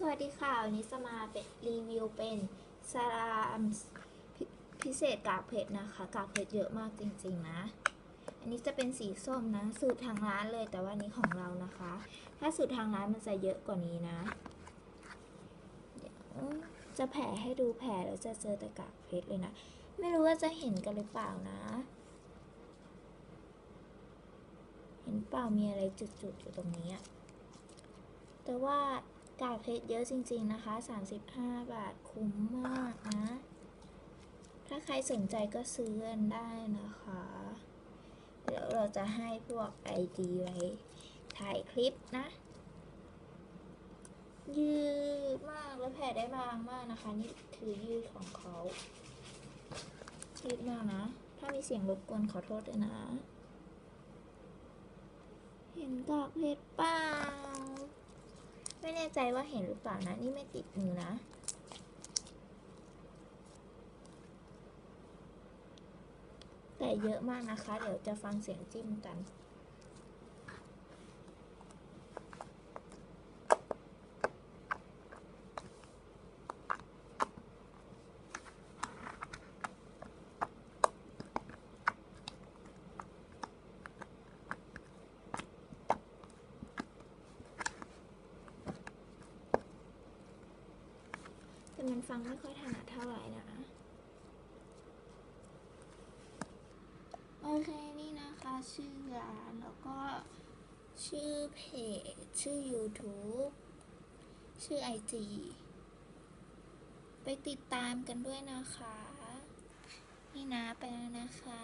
สวัสดีค่ะ วันนี้จะมาเป็นรีวิวเป็นสลามพิพิเศษกากเพชรนะคะ กากเพชรเยอะมากจริงๆนะ อันนี้จะเป็นสีส้มนะ สูตรทางร้านเลย แต่ว่านี้ของเรานะคะ ถ้าสูตรทางร้านมันจะเยอะกว่านี้นะเดี๋ยวจะแผ่ให้ดูแผ่แล้วจะเจอแต่กากเพชรเลยนะ ไม่รู้ว่าจะเห็นกันหรือเปล่านะ เห็นเปล่ามีอะไรจุดๆอยู่ตรงนี้อะแต่ว่า กากเพชรเยอะจริงๆนะคะ 35 บาทคุ้มมากนะ ถ้าใครสนใจก็ซื้อกันได้นะคะ เดี๋ยวเราจะให้พวก ID ไว้ถ่ายคลิปนะ ยืดมากแล้วแผ่ได้บางมากนะคะ นี่คือยืดของเขายืดมากนะ ถ้ามีเสียงรบกวนขอโทษด้วยนะ เห็นกากเพชรปล่า ไม่แน่ใจว่าเห็นหรือเปล่านะ นี่ไม่ติดมือนะ แต่เยอะมากนะคะ เดี๋ยวจะฟังเสียงจิ้มกัน แต่มันฟังไม่ค่อยถนัดเท่าไหร่นะ โอเคนี่นะคะชื่อร้านแล้วก็ชื่อเพจ ชื่อ YouTube ชื่อ IG ไปติดตามกันด้วยนะคะ นี่นะไปแล้วนะคะ